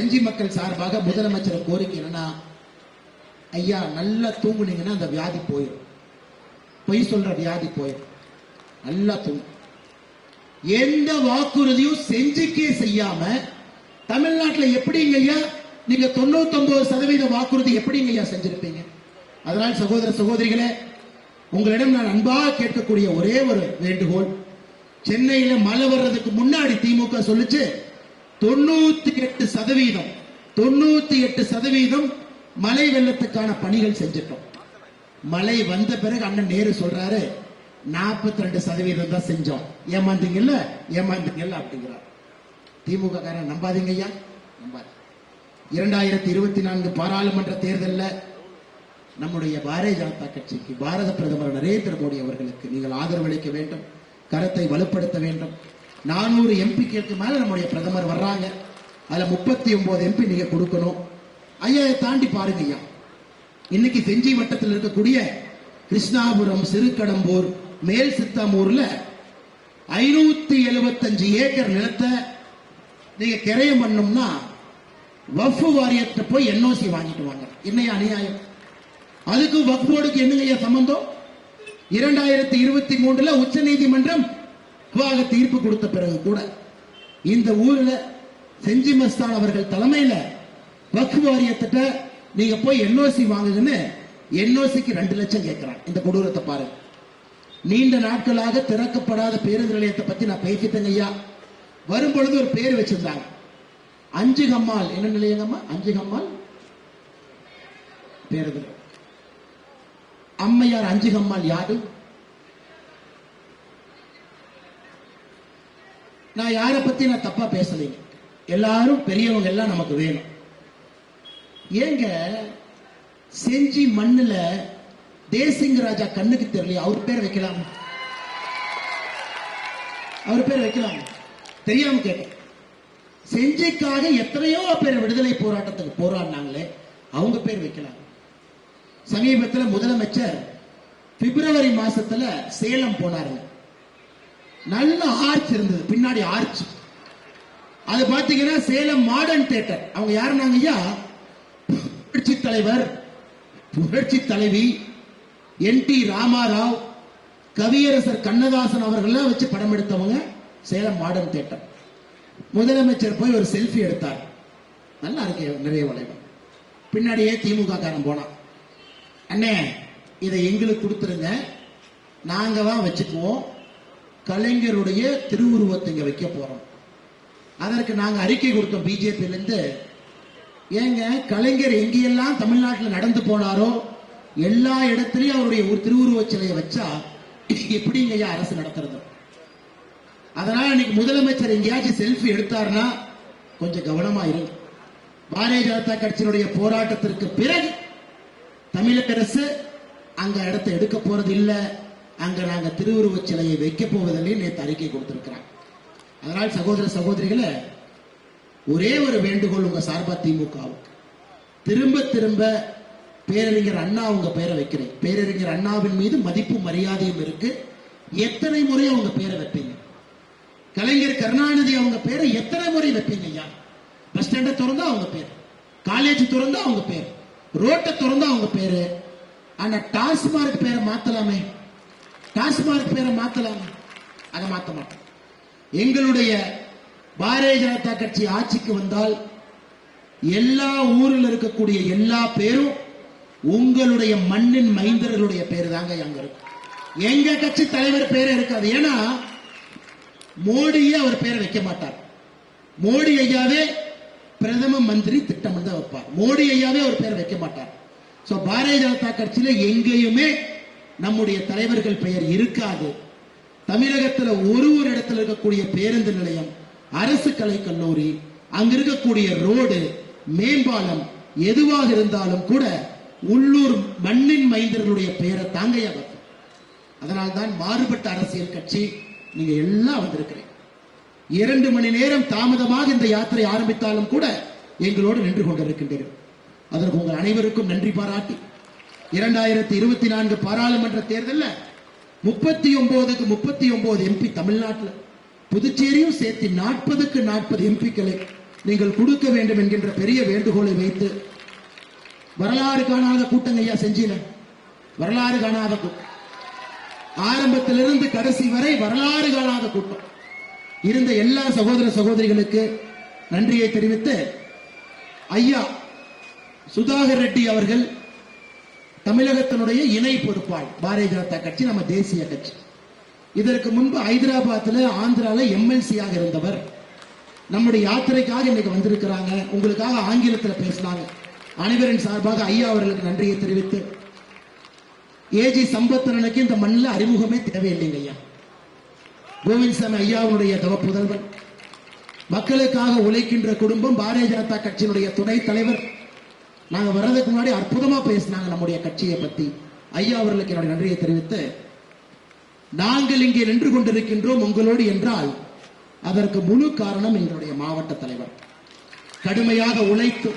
செஞ்சி மக்கள் சார்பாக முதலமைச்சர் கோரிக்கை என்னன்னா ஐயா நல்லா தூங்குனீங்கன்னா அந்த வியாதி போயிடும் பொய் சொல்ற வியாதி போயிடும் நல்லா தூங்கும் எந்த வாக்குறுதியும் செஞ்சுக்கே செய்யாம தமிழ்நாட்டுல எப்படிங்க ஐயா நீங்க தொண்ணூத்தி சதவீத வாக்குறுதி எப்படிங்க ஐயா செஞ்சிருப்பீங்க? அதனால் சகோதர சகோதரிகளே உங்களிடம் நான் அன்பாக கேட்கக்கூடிய ஒரே ஒரு வேண்டுகோள் சென்னையில மழை வர்றதுக்கு முன்னாடி திமுக சொல்லுச்சு தொண்ணூத்தி எட்டு சதவீதம் தொண்ணூத்தி எட்டு சதவீதம் மழை வெள்ளத்துக்கான பணிகள் செஞ்சிட்டோம். மழை வந்த பிறகு அண்ணன் நேரு சொல்றாரு 42% ரெண்டு சதவீதம் தான் செஞ்சோம். ஏமாந்தீங்கல்ல? ஏமாந்தீங்கல்ல அப்படிங்கிறார். திமுக காரன் நம்பாதீங்க ஐயா நம்பாது இரண்டாயிரத்தி இருபத்தி நான்கு பாராளுமன்ற தேர்தலில் நம்முடைய பாரதிய ஜனதா கட்சிக்கு பாரத பிரதமர் நரேந்திர மோடி அவர்களுக்கு நீங்கள் ஆதரவளிக்க வேண்டும் கரத்தை வலுப்படுத்த வேண்டும். நானூறு எம்பிக்கு மேல நம்முடைய பிரதமர் வர்றாங்க. அதுல முப்பத்தி ஒன்பது எம்பி நீங்க கொடுக்கணும். ஐயா தாண்டி பாருங்க ஐயா. இன்னைக்கு செஞ்சி வட்டத்தில் இருக்கக்கூடிய கிருஷ்ணாபுரம் சிறுகடம்பூர் மேல் சித்தாமூர்ல ஐநூத்தி எழுபத்தஞ்சு ஏக்கர் நிலத்தை நீங்க கிரயம் பண்ணோம்னா வஃப் வாரியத்தை போய் என்ஓசி வாங்கிட்டு வாங்க. என்னையா அநியாயம்? அதுக்கு வக்ஃப் என்னங்கய்யா சம்பந்தம்? இரண்டாயிரத்தி இருபத்தி மூன்றுல உச்ச நீதிமன்றம் விவாக தீர்ப்பு கொடுத்த பிறகு கூட இந்த ஊர்ல செஞ்சி மஸ்தான் அவர்கள் தலைமையில வக்ஃப் வாரியத்திட்ட நீங்க போய் என்ஓசி வாங்குங்கன்னு என்ஓசிக்கு ரெண்டு லட்சம் கேட்கிறான் இந்த கொடூரத்தை பாருங்க நீண்ட நாட்களாக திறக்கப்படாத பேருந்து நிலையத்தை பத்தி நான் பேசிட்டேங்க ஐயா. வரும் பொழுது ஒரு பேர் வச்சிருந்தாங்க. அஞ்சு கம்மால் என்ன நிலையங்கம்மா அஞ்சு கம்மால் பேருந்து அம்மையார் அஞ்சு கம்மால் யாரு? நான் யாரை பத்தி நான் தப்பா பேசலைங்க எல்லாரும் பெரியவங்க எல்லாம் நமக்கு வேணும். ஏங்க செஞ்சி மண்ணுல தேசிங்க ராஜா கண்ணுக்கு தெரியல அவர் பேர் வைக்கலாம்? அவர் பேர் வைக்கலாம்? தெரியாம கேட்டேன். செஞ்சிக்காக எத்தனையோ பேர் விடுதலை போராட்டத்துக்கு போராடினாங்களே அவங்க பேர் வைக்கலாம். சமீபத்துல முதலமைச்சர் பிப்ரவரி மாசத்துல சேலம் போனாருங்க. நல்ல ஆர்ச் இருந்தது பின்னாடி ஆர்ச் அது பாத்தீங்கன்னா சேலம் மாடர்ன் தியேட்டர் அவங்க யாருனாங்க ஐயா? புரட்சி தலைவர் புரட்சி தலைவி என் டி ராமாராவ் கவியரசர் கண்ணதாசன் அவர்கள்லாம் வச்சு படம் எடுத்தவங்க சேலம் மாடர்ன் தியேட்டர் முதலமைச்சர் போய் ஒரு செல்ஃபி எடுத்தார். நல்லா இருக்கு நிறைய வளைவு பின்னாடியே திமுக காரன் போனான். அண்ணே இதை எங்களுக்கு கொடுத்துருங்க. நாங்க தான் வச்சுக்குவோம். கலைஞருடைய திருவுருவத்தை இங்க வைக்க போறோம். அதற்கு நாங்க அறிக்கை கொடுத்தோம் பிஜேபியில இருந்து ஏங்க கலைஞர் எங்கெல்லாம் தமிழ்நாட்டில் நடந்து போனாரோ எல்லா இடத்துலயும் அவருடைய ஒரு திருவுருவச் சிலையை வச்சா எப்படிங்க ஐயா அரசு நடத்துறது? அதனால இன்னைக்கு முதலமைச்சர் எங்கேயாச்சும் செல்ஃபி எடுத்தாருன்னா கொஞ்சம் கவனமா இருங்க பாரதிய ஜனதா கட்சியினுடைய போராட்டத்திற்கு பிறகு தமிழக அரசு அங்க இடத்தை எடுக்க போறது இல்லை அங்க நாங்க திருவுருவச் சிலையை வைக்க போவதில்லை நேற்று அறிக்கை கொடுத்திருக்கிறாங்க. அதனால் சகோதர சகோதரிகளை ஒரே ஒரு வேண்டுகோள் உங்க சார்பா திமுகவுக்கு. திரும்ப திரும்ப பேரறிஞர் அண்ணா உங்க பெயரை வைக்கிறேன். பேரறிஞர் அண்ணாவின் மீது மதிப்பும் மரியாதையும் இருக்கு. எத்தனை முறை அவங்க பேரை வைப்பீங்க? கலைஞர் கருணாநிதி அவங்க பேரை எத்தனை முறை வைப்பீங்க ஐயா? பஸ் ஸ்டாண்டை திறந்தா அவங்க பேர். காலேஜ் திறந்தா அவங்க பேர். ரோட்டை திறந்தா அவங்க பேரு. ஆனா டாஸ்மார்க் பேரை மாத்தலாமே. டாஸ்மாக் பேரை மாத்தலாம்? அதை மாத்த மாட்டோம். எங்களுடைய பாரதிய ஜனதா கட்சி ஆட்சிக்கு வந்தால் எல்லா ஊரில் இருக்கக்கூடிய எல்லா பேரும் உங்களுடைய மண்ணின் மைந்தர்களுடைய பேரு தாங்க அங்க இருக்கும். எங்க கட்சி தலைவர் பேரே இருக்காது. ஏன்னா மோடியே அவர் பேரை வைக்க மாட்டார். மோடி ஐயாவே பிரதம மந்திரி திட்டம் தான் வைப்பார். மோடி ஐயாவே அவர் பேரை வைக்க மாட்டார். சோ பாரதிய ஜனதா கட்சியில எங்கேயுமே நம்முடைய தலைவர்கள் பெயர் இருக்காது. தமிழகத்துல ஒரு ஒரு இடத்துல இருக்கக்கூடிய பேருந்து நிலையம் அரசு கலை கல்லூரி அங்க இருக்கக்கூடிய ரோடு மேம்பாலம் எதுவாக இருந்தாலும் கூட உள்ளூர் மண்ணின் மைந்தர்களுடைய பெயரை தாங்கையா அதனால் அதனால்தான் மாறுபட்ட அரசியல் கட்சி நீங்க எல்லாம் வந்திருக்கிறீங்க. இரண்டு மணி நேரம் தாமதமாக இந்த யாத்திரை ஆரம்பித்தாலும் கூட எங்களோடு நின்று கொண்டிருக்கின்றீர்கள். அதற்கு உங்கள் அனைவருக்கும் நன்றி பாராட்டி இரண்டாயிரத்தி இருபத்தி நான்கு பாராளுமன்ற தேர்தலில் முப்பத்தி ஒன்பதுக்கு முப்பத்தி ஒன்பது எம்பி தமிழ்நாட்டில் புதுச்சேரியும் சேர்த்து நாற்பதுக்கு நாற்பது எம்பிக்களை நீங்கள் கொடுக்க வேண்டும் என்கின்ற பெரிய வேண்டுகோளை வைத்து வரலாறு காணாத கூட்டங்க ஐயா செஞ்சின வரலாறு காணாத கூட்டம் ஆரம்பத்திலிருந்து கடைசி வரை வரலாறு காணாத கூட்டம். இருந்த எல்லா சகோதர சகோதரிகளுக்கு நன்றியை தெரிவித்து ஐயா சுதாகர் ரெட்டி அவர்கள் தமிழகத்தினுடைய இணை பொறுப்பாள் பாரதிய ஜனதா கட்சி நம்ம தேசிய கட்சி. இதற்கு முன்பு ஹைதராபாத்ல ஆந்திரால எம்எல்சியாக இருந்தவர். நம்முடைய யாத்திரைக்காக இன்னைக்கு வந்திருக்கிறாங்க. உங்களுக்காக ஆங்கிலத்தில் பேசினாங்க. அனைவரின் சார்பாக ஐயா அவர்களுக்கு நன்றியை தெரிவித்து ஏஜி சம்பத்தனனுக்கு இந்த மண்ணில் அறிமுகமே தேவையில்லைங்க ஐயா. கோவிந்த்சாமி ஐயாவுடைய தவ புதல்வன் மக்களுக்காக உழைக்கின்ற குடும்பம் பாரதிய ஜனதா கட்சியினுடைய துணைத் தலைவர். நாங்க வர்றதுக்கு முன்னாடி அற்புதமா பேசினாங்க நம்முடைய கட்சியை பத்தி. ஐயா அவர்களுக்கு என்னுடைய நன்றியை தெரிவித்து நாங்கள் இங்கே நின்று கொண்டிருக்கின்றோம் உங்களோடு என்றால் அதற்கு முழு காரணம் எங்களுடைய மாவட்ட தலைவர். கடுமையாக உழைத்து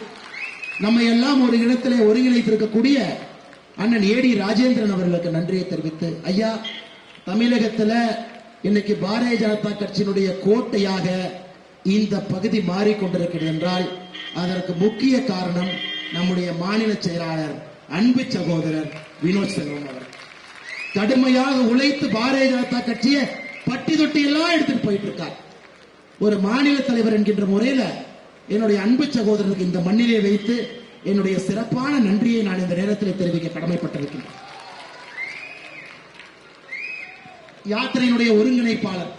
நம்மை எல்லாம் ஒரு இடத்திலே ஒருங்கிணைத்திருக்கக்கூடிய அண்ணன் ஏடி ராஜேந்திரன் அவர்களுக்கு நன்றியை தெரிவித்து ஐயா தமிழகத்துல இன்னைக்கு பாரதிய ஜனதா கட்சியினுடைய கோட்டையாக இந்த பகுதி மாறிக்கொண்டிருக்கிறது என்றால் அதற்கு முக்கிய காரணம் நம்முடைய மாநில செயலாளர் அன்பு சகோதரர் வினோத் செல்வம் அவர் கடுமையாக உழைத்து பாரதிய ஜனதா கட்சியை பட்டி தொட்டி எல்லாம் எடுத்துட்டு போயிட்டு இருக்கார். ஒரு மாநில தலைவர் என்கின்ற முறையில என்னுடைய அன்பு சகோதரருக்கு இந்த மண்ணிலே வைத்து என்னுடைய சிறப்பான நன்றியை நான் இந்த நேரத்தில் தெரிவிக்க கடமைப்பட்டிருக்கிறேன் யாத்திரையினுடைய ஒருங்கிணைப்பாளர்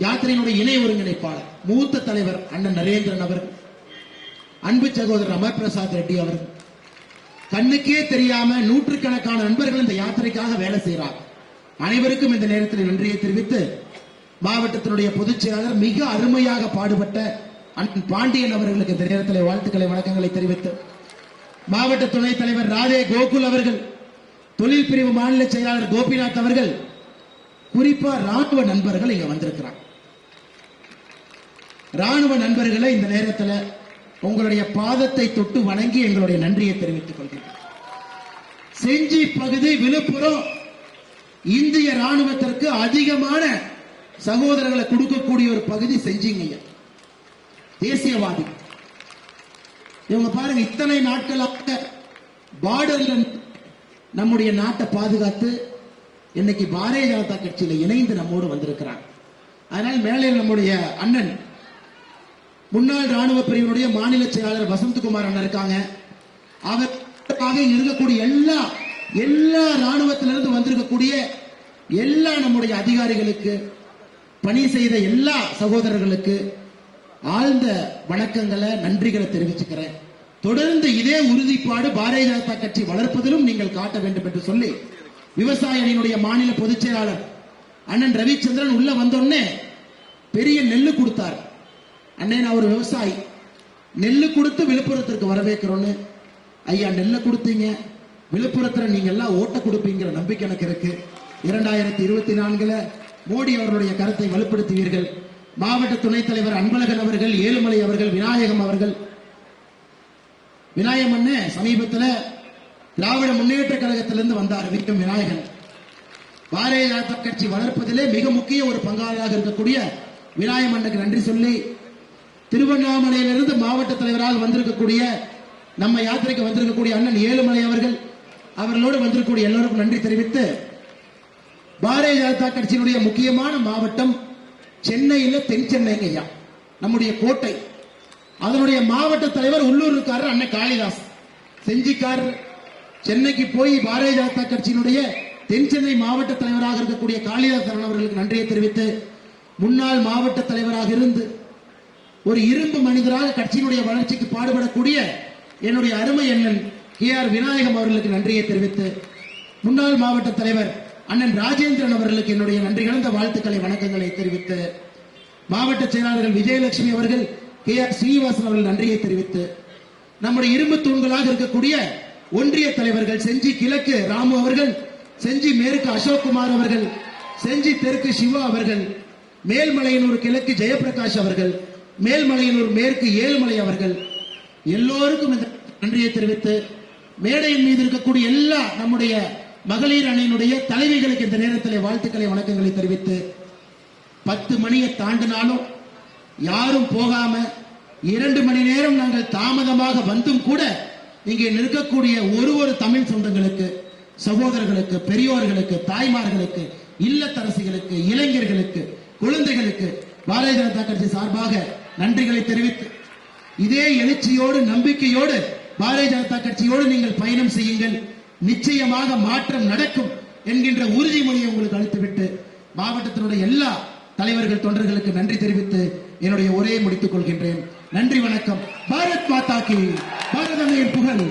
யாத்திரையினுடைய இணை ஒருங்கிணைப்பாளர் மூத்த தலைவர் அண்ணன் நரேந்திரன் அவர்கள். அன்பு சகோதரர் அமர் பிரசாத் ரெட்டி அவர். கண்ணுக்கே தெரியாம நூற்றுக்கணக்கான நண்பர்கள் இந்த யாத்திரைக்காக வேலை செய்கிறார் அனைவருக்கும் இந்த நேரத்தில் நன்றியை தெரிவித்து மாவட்டத்தினுடைய பொதுச் செயலாளர் மிக அருமையாக பாடுபட்ட பாண்டியன் அவர்களுக்கு இந்த நேரத்தில் வாழ்த்துக்களை வணக்கங்களை தெரிவித்து மாவட்ட துணைத் தலைவர் ராதே கோகுல் அவர்கள் தொழில் பிரிவு மாநில செயலாளர் கோபிநாத் அவர்கள் குறிப்பா ராணுவ நண்பர்கள் இங்க வந்திருக்கிறார். ராணுவ நண்பர்களை இந்த நேரத்தில் உங்களுடைய பாதத்தை தொட்டு வணங்கி எங்களுடைய நன்றியை தெரிவித்துக் கொள்கிறேன். செஞ்சி பகுதி விழுப்புரம் இந்திய ராணுவத்திற்கு அதிகமான சகோதரர்களை கொடுக்கக்கூடிய ஒரு பகுதி செஞ்சிங்க தேசியவாதி. இவங்க பாருங்க இத்தனை நாட்களாக பார்டர்ல நம்முடைய நாட்டை பாதுகாத்து இன்னைக்கு பாரதிய ஜனதா கட்சியில இணைந்து நம்மோடு வந்திருக்கிறாங்க. அதனால் மேலே நம்முடைய அண்ணன் முன்னாள் ராணுவ பிரிவினுடைய மாநில செயலாளர் வசந்தகுமார் அண்ணன் இருக்காங்க. அவருக்காக இருக்கக்கூடிய எல்லா எல்லா ராணுவத்திலிருந்து வந்திருக்கக்கூடிய எல்லா நம்முடைய அதிகாரிகளுக்கு பணி செய்த எல்லா சகோதரர்களுக்கு ஆழ்ந்த வணக்கங்களை நன்றிகளை தெரிவிச்சுக்கிறேன். தொடர்ந்து இதே உறுதிப்பாடு பாரதிய ஜனதா கட்சி வளர்ப்பதிலும் நீங்கள் காட்ட வேண்டும் என்று சொல்லி விவசாய அணியினுடைய மாநில பொதுச் செயலாளர் அண்ணன் ரவிச்சந்திரன் உள்ள வந்தோடனே பெரிய நெல்லு கொடுத்தார். அண்ணே நான் ஒரு விவசாயி. நெல் கொடுத்து விழுப்புரத்திற்கு வரவேற்கிறோன்னு. ஐயா நெல்லை கொடுத்தீங்க. விழுப்புரத்துல நீங்க எல்லாம் ஓட்ட கொடுப்பீங்கிற நம்பிக்கை எனக்கு இருக்கு. இரண்டாயிரத்தி இருபத்தி நான்குல மோடி அவர்களுடைய கருத்தை வலுப்படுத்துவீர்கள். மாவட்ட துணைத் தலைவர் அன்பழகன் அவர்கள் ஏழுமலை அவர்கள் விநாயகம் அவர்கள். விநாயகம் அண்ணே திராவிட முன்னேற்ற கழகத்திலிருந்து வந்தார் விக்ரம் விநாயகன். பாரதிய ஜனதா கட்சி வளர்ப்பதிலே மிக முக்கிய ஒரு பங்காளியாக இருக்கக்கூடிய விநாயகம் அண்ணனுக்கு நன்றி சொல்லி திருவண்ணாமலையிலிருந்து மாவட்ட தலைவராக வந்திருக்கக்கூடிய நம்ம யாத்திரைக்கு வந்திருக்கக்கூடிய அண்ணன் ஏழுமலை அவர்கள் அவர்களோடு வந்திருக்கக்கூடிய எல்லோருக்கும் நன்றி தெரிவித்து பாரதிய ஜனதா கட்சியினுடைய முக்கியமான மாவட்டம் சென்னையில தென் சென்னைங்க ஐயா. நம்முடைய கோட்டை. அதனுடைய மாவட்ட தலைவர் உள்ளூர்காரர் அண்ணன் காளிதாஸ். செஞ்சிக்காரர் சென்னைக்கு போய் பாரதிய ஜனதா கட்சியினுடைய தென் சென்னை மாவட்ட தலைவராக இருக்கக்கூடிய காளிதாசன் அவர்களுக்கு நன்றியை தெரிவித்து முன்னாள் மாவட்ட தலைவராக இருந்து ஒரு இரும்பு மனிதராக கட்சியினுடைய வளர்ச்சிக்கு பாடுபடக்கூடிய என்னுடைய அருமை அண்ணன் கே ஆர் விநாயகம் அவர்களுக்கு நன்றியை தெரிவித்து முன்னாள் மாவட்ட தலைவர் அண்ணன் ராஜேந்திரன் அவர்களுக்கு என்னுடைய நன்றி கலந்த வாழ்த்துக்களை வணக்கங்களை தெரிவித்து மாவட்ட செயலாளர்கள் விஜயலட்சுமி அவர்கள் கே ஆர் ஸ்ரீனிவாசன் அவர்கள் நன்றியை தெரிவித்து நம்முடைய இரும்பு தூண்களாக இருக்கக்கூடிய ஒன்றிய தலைவர்கள் செஞ்சி கிழக்கு ராமு அவர்கள் செஞ்சி மேற்கு அசோக்குமார் அவர்கள் செஞ்சி தெற்கு சிவா அவர்கள் மேல்மலையனூர் கிழக்கு ஜெயபிரகாஷ் அவர்கள் மேல்மலையினூர் மேற்கு ஏழுமலை அவர்கள் எல்லோருக்கும் இந்த நன்றியை தெரிவித்து மேடையின் மீது இருக்கக்கூடிய எல்லா நம்முடைய மகளிர் அணியினுடைய தலைவிகளுக்கு இந்த நேரத்தில் வாழ்த்துக்களை வணக்கங்களை தெரிவித்து பத்து மணியை தாண்டினாலும் யாரும் போகாம இரண்டு மணி நேரம் நாங்கள் தாமதமாக வந்தும் கூட இங்கே நிற்கக்கூடிய ஒரு ஒரு தமிழ் சொந்தங்களுக்கு சகோதரர்களுக்கு பெரியோர்களுக்கு தாய்மார்களுக்கு இல்லத்தரசிகளுக்கு இளைஞர்களுக்கு குழந்தைகளுக்கு பாரதிய ஜனதா கட்சி சார்பாக நன்றிகளை தெரிவித்து இதே எழுச்சியோடு நம்பிக்கையோடு பாரதிய ஜனதா கட்சியோடு நீங்கள் பயணம் செய்யுங்கள். நிச்சயமாக மாற்றம் நடக்கும் என்கின்ற உறுதிமொழியை உங்களுக்கு அளித்துவிட்டு மாவட்டத்தினுடைய எல்லா தலைவர்கள் தொண்டர்களுக்கு நன்றி தெரிவித்து என்னுடைய உரையை முடித்துக் கொள்கின்றேன். நன்றி வணக்கம். பாரத் மாதா கி. பாரதமையின் புகழ்.